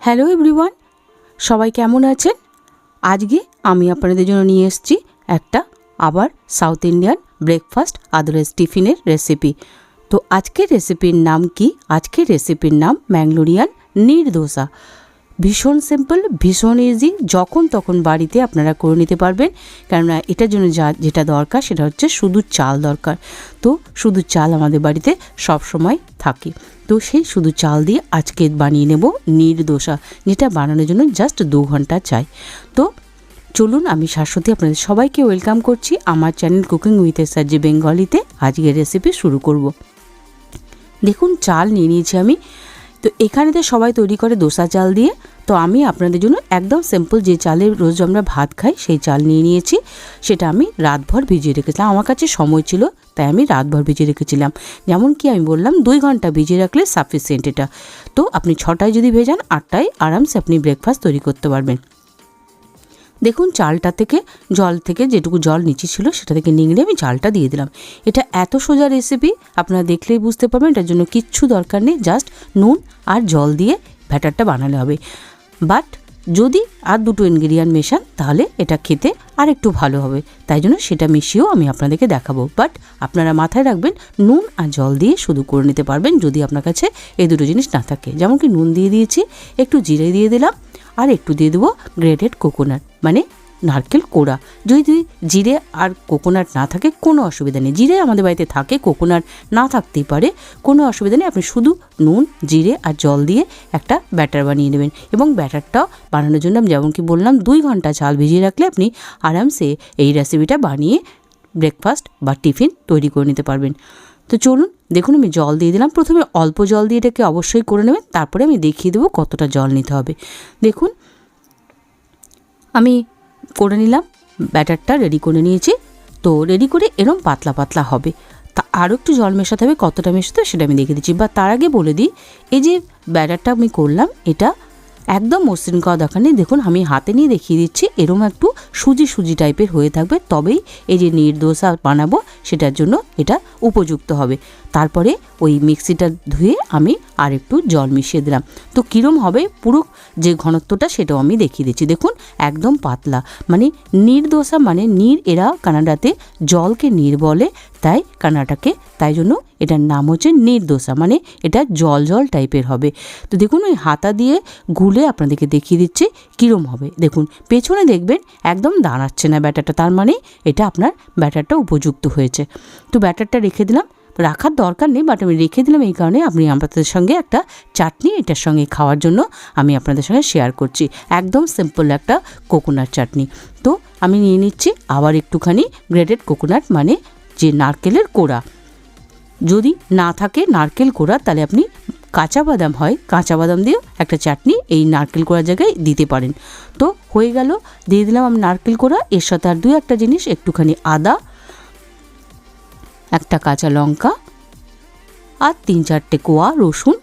Hello everyone সবাই কেমন আছেন? আজকে আমি আপনাদের জন্য নিয়ে এসেছি একটা আবার সাউথ ইন্ডিয়ান ব্রেকফাস্ট আদারওয়াইজ টিফিনের রেসিপি তো আজকের রেসিপির নাম কি? আজকের রেসিপির নাম ম্যাঙ্গলোরিয়ান নির দোসা। ভীষণ সিম্পল ভীষণ ইজি যখন তখন বাড়িতে আপনারা করে নিতে পারবেন। কেননা এটার জন্য যা, যেটা দরকার সেটা হচ্ছে শুধু চাল দরকার। তো শুধু চাল আমাদের বাড়িতে সব সময় থাকে। সেই শুধু চাল দিয়ে আজকে বানিয়ে নেব নির্দোষা যেটা বানানোর জন্য জাস্ট দু ঘণ্টা চাই। তো চলুন, আমি শাশ্বতী আপনাদের সবাইকে ওয়েলকাম করছি আমার চ্যানেল কুকিং উইথ যে বেঙ্গলিতে আজকের রেসিপি শুরু করব। দেখুন, চাল নিয়ে নিয়েছি আমি। তো এখানেতে সবাই তৈরি করে দোসা চাল দিয়ে। তো আমি আপনাদের জন্য একদম সিম্পল যে চালের রোজ আমরা ভাত খাই, সেই চাল নিয়ে নিয়েছি। সেটা আমি রাতভর ভিজিয়ে রেখেছিলাম। আমার কাছে সময় ছিল, তাই আমি রাতভর ভিজিয়ে রেখেছিলাম। যেমন কি আমি বললাম, দুই ঘণ্টা ভিজিয়ে রাখলে সাফিসিয়েন্ট এটা। তো আপনি ছটায় যদি ভেজান, আটটায় আরামসে আপনি ব্রেকফাস্ট তৈরি করতে পারবেন। দেখুন, চালটা থেকে, জল থেকে যেটুকু জল নিচে ছিল, সেটা থেকে নিংড়ে আমি চালটা দিয়ে দিলাম। এটা এত সোজা রেসিপি আপনারা দেখলেই বুঝতে পারবেন, এটার জন্য কিচ্ছু দরকার নেই জাস্ট নুন আর জল দিয়ে ব্যাটারটা বানালে হবে। বাট যদি আর দুটো ইনগ্রিডিয়েন্ট মেশান, তাহলে এটা খেতে আর একটু ভালো হবে। তাই জন্য সেটা মিশিয়েও আমি আপনাদেরকে দেখাবো। বাট আপনারা মাথায় রাখবেন, নুন আর জল দিয়ে শুধু করে নিতে পারবেন যদি আপনার কাছে এই দুটো জিনিস না থাকে। যেমন কি নুন দিয়ে দিয়েছি, একটু জিরে দিয়ে দিলাম, আর একটু দিয়ে দেবো গ্রেটেড কোকোনাট মানে নারকেল, কোড়া। যদি জিরে আর কোকোনাট না থাকে, কোনো অসুবিধা নেই। জিরে আমাদের বাড়িতে থাকে, কোকোনাট না থাকতেই পারে। কোনো অসুবিধা নেই, আপনি শুধু নুন, জিরে আর জল দিয়ে একটা ব্যাটার বানিয়ে নেবেন। এবং ব্যাটারটা বানানোর জন্য আমি যেমন কি বললাম, দুই ঘণ্টা চাল ভিজিয়ে রাখলে আপনি আরামসে এই রেসিপিটা বানিয়ে ব্রেকফাস্ট বা টিফিন তৈরি করে নিতে পারবেন। তো চলুন, দেখুন আমি জল দিয়ে দিলাম। প্রথমে অল্প জল দিয়ে এটাকে অবশ্যই করে নেবেন। তারপরে আমি দেখিয়ে দেবো কতটা জল নিতে হবে। দেখুন, আমি করে নিলাম। ব্যাটারটা রেডি করে নিয়েছি। তো রেডি করে এরম পাতলা পাতলা হবে। তা আরও একটু জল মেশাতে হবে, কতটা মেশাতে সেটা আমি দেখে দিচ্ছি। বা তার আগে বলে দিই, এই যে ব্যাটারটা আমি করলাম, এটা একদম মসৃণ করা দরকার নেই। দেখুন, আমি হাতে নিয়ে দেখিয়ে দিচ্ছি, এরম একটু সুজি সুজি টাইপের হয়ে থাকবে। তবেই এই যে নির্দোসা বানাবো, সেটার জন্য এটা উপযুক্ত হবে। তারপরে ওই মিক্সিটা ধুয়ে আমি আর একটু জল মিশিয়ে দিলাম। তো কীরম হবে পুরো যে ঘনত্বটা সেটাও আমি দেখিয়ে দিচ্ছি। দেখুন, একদম পাতলা। মানে নির্দোসা মানে নীর এরা কানাডাতে জলকে নীর বলে, তাই কানাডাকে, তাই জন্য এটার নাম হচ্ছে নির্দোসা মানে এটা জল জল টাইপের হবে। তো দেখুন, ওই হাতা দিয়ে গুলে আপনাদেরকে দেখিয়ে দিচ্ছে কীরম হবে। দেখুন, পেছনে দেখবেন একদম দাঁড়াচ্ছে না ব্যাটারটা। তার মানে এটা আপনার ব্যাটারটা উপযুক্ত হয়েছে। তো ব্যাটারটা রেখে দিলাম। রাখার দরকার নেই বাট আমি রেখে দিলাম এই কারণে আপনি আপনাদের সঙ্গে একটা চাটনি এটার সঙ্গে খাওয়ার জন্য আমি আপনাদের সঙ্গে শেয়ার করছি। একদম সিম্পল একটা কোকোনাট চাটনি। তো আমি নিয়ে নিচ্ছি আবার একটুখানি গ্রেটেড কোকোনাট মানে যে নারকেলের কোড়া। যদি না থাকে নারকেল কোড়া, তাহলে আপনি কাঁচা বাদাম হয়, কাঁচা বাদাম দিয়েও একটা চাটনি এই নারকেল কোড়ার জায়গায় দিতে পারেন। তো হয়ে গেল, দিয়ে দিলাম আমি নারকেল কোড়া, এর সাথে আর দু একটা জিনিস, একটুখানি আদা একটা কাঁচা লঙ্কা আর তিন চারটে কোয়া রসুন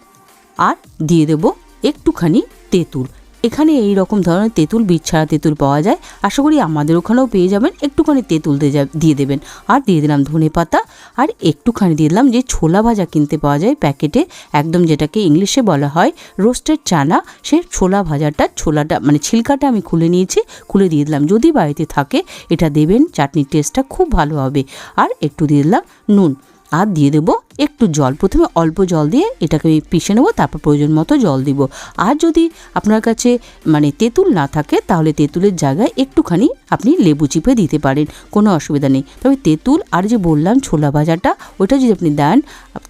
আর দিয়ে দেব একটুখানি তেঁতুল। এখানে এই রকম ধরনের তেঁতুল বীজ তেঁতুল পাওয়া যায়। আশা করি আমাদের ওখানেও পেয়ে যাবেন। একটুখানি তেঁতুল দিয়ে দিয়ে দেবেন। আর দিয়ে দিলাম ধনে পাতা। আর একটুখানি দিয়ে দিলাম যে ছোলা ভাজা কিনতে পাওয়া যায় প্যাকেটে। একদম যেটাকে ইংলিশে বলা হয় রোস্টেড চানা। সে ছোলা ভাজাটা, ছোলাটা মানে ছিলকাটা আমি খুলে নিয়েছি। খুলে দিয়ে দিলাম। যদি বাড়িতে থাকে, এটা দেবেন। চাটনির টেস্টটা খুব ভালো হবে। আর একটু দিয়ে দিলাম নুন। আর দিয়ে দেবো একটু জল, প্রথমে অল্প জল দিয়ে এটাকে পিষে নেব, তারপর প্রয়োজন মতো জল দিব। আর যদি আপনার কাছে মানে তেঁতুল না থাকে, তাহলে তেঁতুলের জায়গায় একটুখানি আপনি লেবু চিপে দিতে পারেন, কোনো অসুবিধা নেই। তবে তেঁতুল আর যে বললাম ছোলা ভাজাটা ওটা যদি আপনি দেন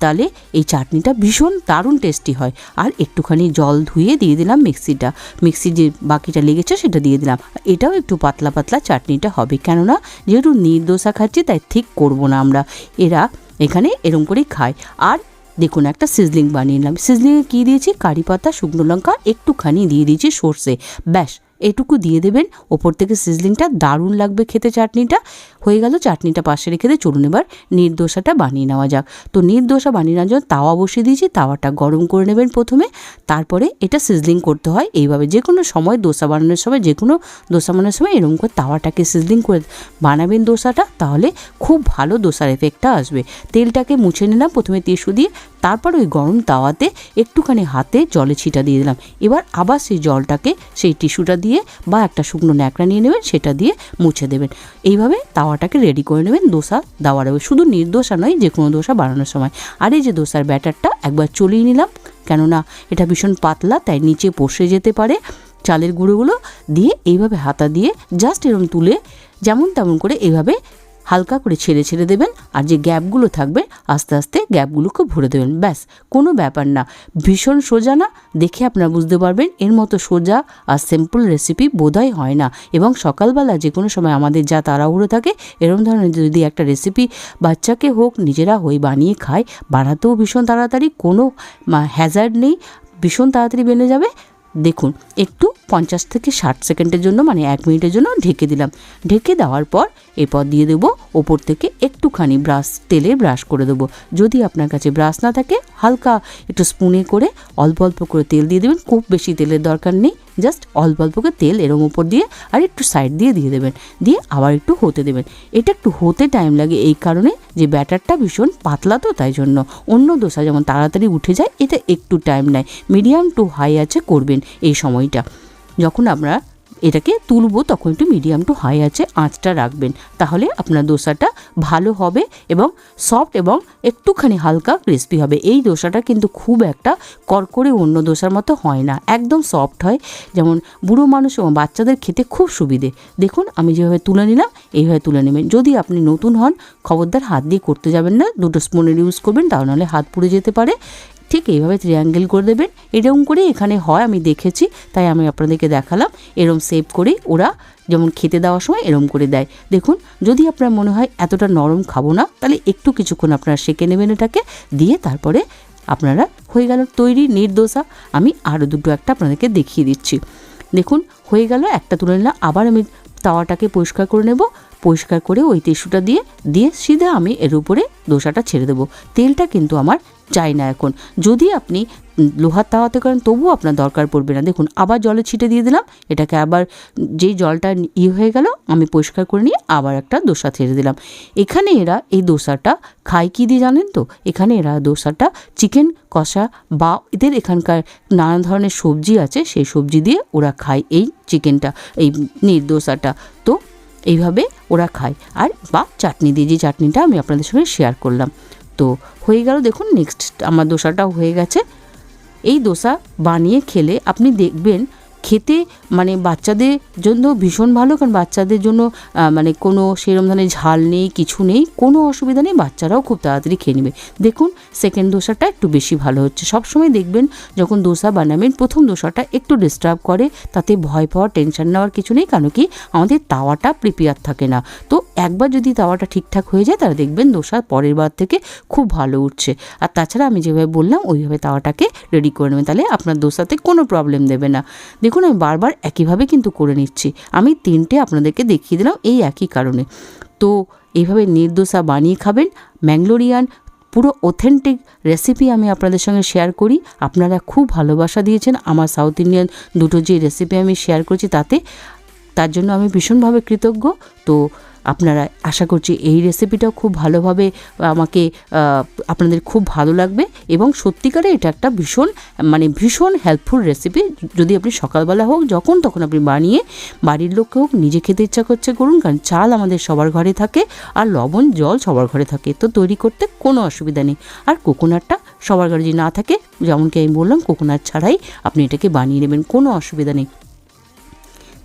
তাহলে এই চাটনিটা ভীষণ দারুণ টেস্টি হয়। আর একটুখানি জল ধুয়ে দিয়ে দিলাম মিক্সিটা। মিক্সির যে বাকিটা লেগেছে, সেটা দিয়ে দিলাম। এটাও একটু পাতলা পাতলা চাটনিটা হবে। কেননা, যেহেতু নির্দোষা খাচ্ছি, তাই ঠিক করব না আমরা। এরা এখানে এরম করেই খায়। আর দেখুন, একটা সিজলিং বানিয়ে নিলাম। সিজলিংয়ে কী দিয়েছি? কারি পাতা, শুকনো লঙ্কা, একটুখানি দিয়ে দিয়েছি সর্ষে। ব্যাস। এটুকু দিয়ে দেবেন। ওপর থেকে সিজলিংটা দারুণ লাগবে খেতে চাটনিটা। হয়ে গেল চাটনিটা পাশে রেখে দিয়ে চলুন এবার নির্দোষাটা বানিয়ে নেওয়া যাক। তো নির্দোষা বানিয়ে নেওয়ার জন্য তাওয়া বসিয়ে দিয়েছি। তাওয়াটা গরম করে নেবেন প্রথমে। তারপরে এটা সিজলিং করতে হয়। এইভাবে যে কোনো সময় দোসা বানানোর সময় যে কোনো দোসা বানানোর সময় এরকম করে তাওয়াটাকে সিজলিং করে বানাবেন দোসাটা। তাহলে খুব ভালো দোসার এফেক্টটা আসবে। তেলটাকে মুছে নিলাম। প্রথমে টিস্যু দিয়ে তারপর ওই গরম তাওয়াতে একটুখানি হাতে জলে ছিটা দিয়ে দিলাম। এবার আবার সেই জলটাকে সেই টিস্যুটা দিয়ে বা একটা শুকনো ন্যাকড়া নিয়ে নেবেন, সেটা দিয়ে মুছে দেবেন। এইভাবে তাওয়াটাকে রেডি করে নেবেন, দোসা দেওয়ার আগে। শুধু নির্দোষা নয় যে কোনো দোসা বানানোর সময়। আর এই যে দোসার ব্যাটারটা একবার চলিয়ে নিলাম, কেননা এটা ভীষণ পাতলা, তাই নিচে বসে যেতে পারে চালের গুঁড়োগুলো। দিয়ে এইভাবে হাতা দিয়ে জাস্ট এরকম তুলে যেমন তেমন করে এইভাবে হালকা করে ছেড়ে ছেড়ে দেবেন আর যে গ্যাপগুলো থাকবে আস্তে আস্তে গ্যাপগুলোকে ভরে দেবেন। ব্যাস, কোনো ব্যাপার না। ভীষণ সোজা না? দেখে আপনারা বুঝতে পারবেন, এর মতো সোজা আর সিম্পল রেসিপি বোধহয় হয় না। এবং সকালবেলা যে কোনো সময় আমাদের যা তাড়াহুড়ো থাকে এরকম ধরনের যদি একটা রেসিপি বাচ্চাকে হোক, নিজেরা হই বানিয়ে খায় বানাতেও ভীষণ তাড়াতাড়ি, কোনো হ্যাজার্ড নেই। ভীষণ তাড়াতাড়ি বেনে যাবে। দেখুন, একটু পঞ্চাশ থেকে ষাট সেকেন্ডের জন্য মানে এক মিনিটের জন্য ঢেকে দিলাম। ঢেকে দেওয়ার পর এরপর দিয়ে দেবো। ওপর থেকে একটুখানি ব্রাশ, তেলে ব্রাশ করে দেবো। যদি আপনার কাছে ব্রাশ না থাকে, হালকা একটু স্পুনে করে অল্প অল্প করে তেল দিয়ে দেবেন। খুব বেশি তেলের দরকার নেই, জাস্ট অল্প অল্প করে তেল এরম উপর দিয়ে আর একটু সাইড দিয়ে দিয়ে দেবেন। দিয়ে আবার একটু হতে দেবেন। এটা একটু হতে টাইম লাগে এই কারণে যে ব্যাটারটা ভীষণ পাতলা তো তাই জন্য। অন্য দোসা যেমন তাড়াতাড়ি উঠে যায়, এটা একটু টাইম নেয়। মিডিয়াম টু হাই আছে করবেন এই সময়টা। যখন আপনারা এটাকে তুলবো তখন একটু মিডিয়াম টু হাই আছে, আঁচটা রাখবেন। তাহলে আপনার দোসাটা ভালো হবে এবং সফট এবং একটুখানি হালকা ক্রিস্পি হবে। এই দোসাটা কিন্তু খুব একটা করকরে অন্য দোসার মতো হয় না, একদম সফট হয়। যেমন বুড়ো মানুষ এবং বাচ্চাদের খেতে খুব সুবিধে। দেখুন, আমি যেভাবে তুলে নিলাম, এইভাবে তুলে নেবেন। যদি আপনি নতুন হন, খবরদার হাত দিয়ে করতে যাবেন না, দুটো স্পুনের ইউজ করবেন তাহলে নাহলে হাত পুড়ে যেতে পারে। ঠিক এইভাবে ট্রিয়াঙ্গেল করে দেবেন এরকম করে এখানে হয়, আমি দেখেছি, তাই আমি আপনাদেরকে দেখালাম। এরম সেভ করে ওরা যেমন খেতে দেওয়ার সময় এরম করে দেয়। দেখুন, যদি আপনার মনে হয় এতটা নরম খাব না, তাহলে একটু কিছুক্ষণ আপনারা সেঁকে নেবেন এটাকে, দিয়ে তারপরে আপনারা হয়ে গেল তৈরি নির্দোষা আমি আরও দুটো একটা আপনাদেরকে দেখিয়ে দিচ্ছি। দেখুন, হয়ে গেল, একটা তুলে নিলাম। আবার আমি তাওয়াটাকে পরিষ্কার করে নেব। পরিষ্কার করে ওই টিস্যুটা দিয়ে দিয়ে সিধা আমি এর উপরে দোসাটা ছেড়ে দেবো। তেলটা কিন্তু আমার চাই না এখন। যদি আপনি লোহার তাওয়াতে করেন, তবুও আপনার দরকার পড়বে না। দেখুন, আবার জলে ছিটে দিয়ে দিলাম, এটাকে আবার যেই জলটা ইয়ে হয়ে গেল, আমি পরিষ্কার করে নিয়ে আবার একটা দোসা ছেড়ে দিলাম। এখানে এরা এই দোসাটা খায় কী দিয়ে জানেন তো? এখানে এরা দোসাটা চিকেন কষা বা এদের এখানকার নানা ধরনের সবজি আছে, সেই সবজি দিয়ে ওরা খায় এই চিকেনটা, এই নির্দোসাটা। তো এইভাবে ওরা খায়। আর বা চাটনি দিয়ে যে চাটনিটা আমি আপনাদের সঙ্গে শেয়ার করলাম। তো হয়ে গেল দেখুন নেক্সট আমার দোসাটাও হয়ে গেছে। এই দোসা বানিয়ে খেলে আপনি দেখবেন খেতে মানে বাচ্চাদের জন্য ভীষণ ভালো, কারণ বাচ্চাদের জন্য মানে কোনো সেরম ধরনের ঝাল নেই, কিছু নেই, কোনো অসুবিধা নেই, বাচ্চারাও খুব তাড়াতাড়ি খেয়ে নেবে। দেখুন সেকেন্ড দোসাটা একটু বেশি ভালো হচ্ছে। সবসময় দেখবেন, যখন দোসা বানাবেন, প্রথম দোসাটা একটু ডিস্টার্ব করে, তাতে ভয় পাওয়ার টেনশন নেওয়ার কিছু নেই, কারণ কি, আমাদের তাওয়াটা প্রিপেয়ার থাকে না। তো একবার যদি তাওয়াটা ঠিকঠাক হয়ে যায়, তাহলে দেখবেন দোসা পরের বার থেকে খুব ভালো উঠছে। আর তাছাড়া আমি যেভাবে বললাম, ওইভাবে তাওয়াটাকে রেডি করে নেবেন। তাহলে আপনার দোসাতে কোনো প্রবলেম দেবে না। দেখুন আমি বারবার একইভাবে কিন্তু করে নিচ্ছি। আমি তিনটে আপনাদেরকে দেখিয়ে দিলাম এই একই কারণে। তো এইভাবে নির্দোষা বানিয়ে খাবেন। ম্যাংলোরিয়ান, পুরো অথেন্টিক রেসিপি আমি আপনাদের সঙ্গে শেয়ার করি। আপনারা খুব ভালোবাসা দিয়েছেন আমার সাউথ ইন্ডিয়ান দুটো যে রেসিপি আমি শেয়ার করছি তাতে, তার জন্য আমি ভীষণভাবে কৃতজ্ঞ। তো আপনারা আশা করছি এই রেসিপিটাও খুব ভালোভাবে আমাকে আপনাদের খুব ভালো লাগবে এবং সত্যিকারে এটা একটা ভীষণ মানে ভীষণ হেল্পফুল রেসিপি যদি আপনি সকালবেলা হোক, যখন তখন আপনি বানিয়ে, বাড়ির লোককে হোক, নিজে খেতে ইচ্ছা করছে, করুন, কারণ চাল আমাদের সবার ঘরে থাকে আর লবণ, জল সবার ঘরে থাকে। তো তৈরি করতে কোনো অসুবিধা নেই। আর কোকোনাটটা সবার ঘরে যদি না থাকে, যেমনকি আমি বললাম কোকোনাট ছাড়াই আপনি এটাকে বানিয়ে নেবেন, কোনো অসুবিধা নেই।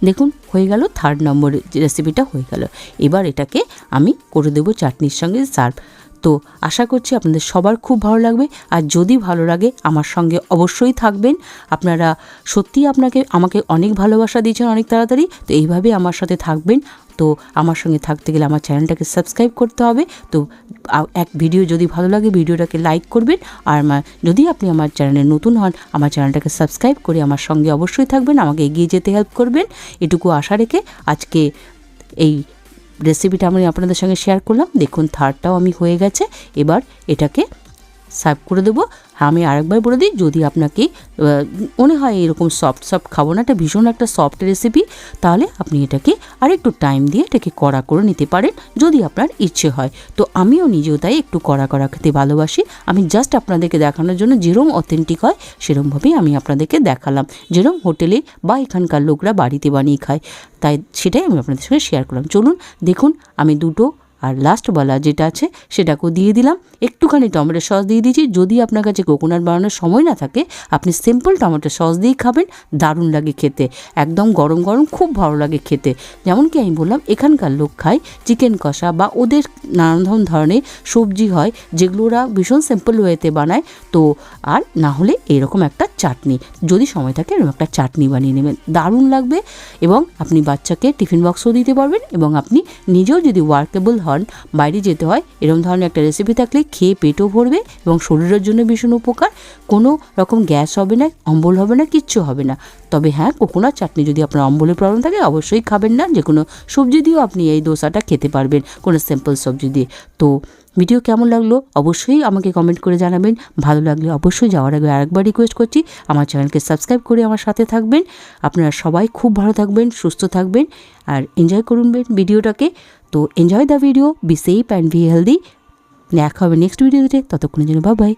দেখুন, হয়ে গেল থার্ড নম্বর রেসিপিটা হয়ে গেল। এবার এটাকে আমি করে দেবো চাটনির সঙ্গে সার্ভ তো আশা করছি আপনাদের সবার খুব ভালো লাগবে। আর যদি ভালো লাগে, আমার সঙ্গে অবশ্যই থাকবেন। আপনারা সত্যিই আপনাকে, আমাকে অনেক ভালোবাসা দিয়েছেন অনেক তাড়াতাড়ি, তো এইভাবে আমার সাথে থাকবেন। তো আমার সঙ্গে থাকতে গেলে আমার চ্যানেলটাকে সাবস্ক্রাইব করতে হবে। তো এক ভিডিও যদি ভালো লাগে, ভিডিওটাকে লাইক করবেন। আর আমার, যদি আপনি আমার চ্যানেলে নতুন হন, আমার চ্যানেলটাকে সাবস্ক্রাইব করে আমার সঙ্গে অবশ্যই থাকবেন। আমাকে এগিয়ে যেতে হেল্প করবেন। এটুকু আশা রেখে আজকে এই রেসিপিটা আমি আপনাদের সঙ্গে শেয়ার করলাম। দেখুন থার্ডটাও আমি হয়ে গেছে। এবার এটাকে সার্ভ করে দেবো। আমি আরেকবার বলে দিই, যদি আপনাকে মনে হয় এরকম সফট সফট খাব না, এটা ভীষণ একটা সফট রেসিপি তাহলে আপনি এটাকে আরেকটু টাইম দিয়ে এটাকে কড়া করে নিতে পারেন, যদি আপনার ইচ্ছে হয়। তো আমিও নিজেও তাই একটু কড়া কড়া খেতে ভালোবাসি। আমি জাস্ট আপনাদেরকে দেখানোর জন্য যেরম অথেন্টিক হয় সেরমভাবেই আমি আপনাদেরকে দেখালাম। যেরম হোটেলে বা এখানকার লোকরা বাড়িতে বানিয়ে খায়, তাই সেটাই আমি আপনাদের সঙ্গে শেয়ার করলাম। চলুন, দেখুন, আমি দুটো আর লাস্ট বলা যেটা আছে সেটাকেও দিয়ে দিলাম। একটুখানি টমেটো সস দিয়ে দিয়েছি। যদি আপনার কাছে কোকোনাট বানানোর সময় না থাকে, আপনি সিম্পল টমেটো সস দিয়েই খাবেন। দারুণ লাগে খেতে। একদম গরম গরম খুব ভালো লাগে খেতে। যেমন কি আমি বললাম, এখানকার লোক খায় চিকেন কষা বা ওদের নানান ধরনের সবজি হয়, যেগুলো ওরা ভীষণ সিম্পল ওয়েতে বানায়। তো আর না হলে এরকম একটা চাটনি। যদি সময় থাকে এরকম একটা চাটনি বানিয়ে নেবেন। দারুণ লাগবে এবং আপনি বাচ্চাকে টিফিন বক্সও দিতে পারবেন এবং আপনি নিজেও যদি ওয়ার্কেবল হন বাইরে যেতে হয় এরকম ধরনের একটা রেসিপি থাকলে খেয়ে পেটও ভরবে এবং শরীরের জন্য ভীষণ উপকার। কোনো রকম গ্যাস হবে না, অম্বল হবে না, কিচ্ছু হবে না। তবে হ্যাঁ কোকোনাট চাটনি যদি আপনার অম্বলের প্রবলেম থাকে, অবশ্যই খাবেন না। যে কোনো সবজি দিয়েও আপনি এই দোসাটা খেতে পারবেন, কোনো সিম্পল সবজি দিয়ে। তো ভিডিও কেমন লাগল? অবশ্যই আমাকে কমেন্ট করে জানাবেন। ভালো লাগলে অবশ্যই যাওয়ার আগে আরেকবার রিকোয়েস্ট করছি। আমার চ্যানেলকে সাবস্ক্রাইব করে আমার সাথে থাকবেন। আপনারা সবাই খুব ভালো থাকবেন, সুস্থ থাকবেন, আর এনজয় করুন ভিডিওটাকে। তো enjoy the video be safe and be healthy দেখা হবে নেক্সট ভিডিওতে ততক্ষণের জন্য বাই বাই